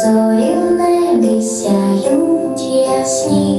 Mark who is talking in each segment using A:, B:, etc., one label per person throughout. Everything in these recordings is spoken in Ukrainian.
A: зорі в небі сяють ясні.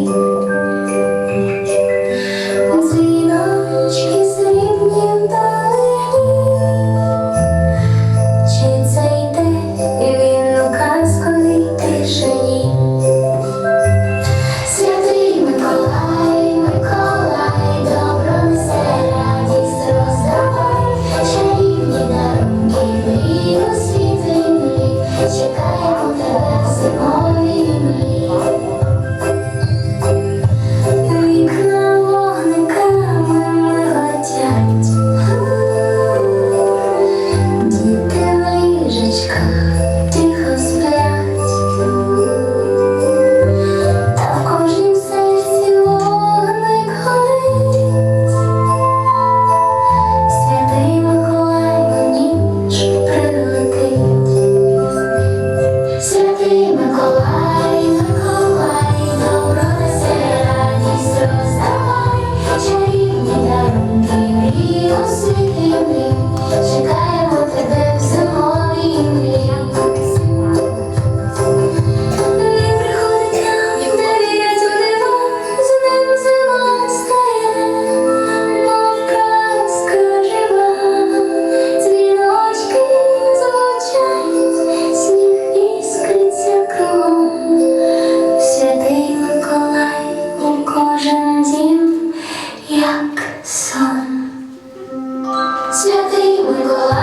A: Angola.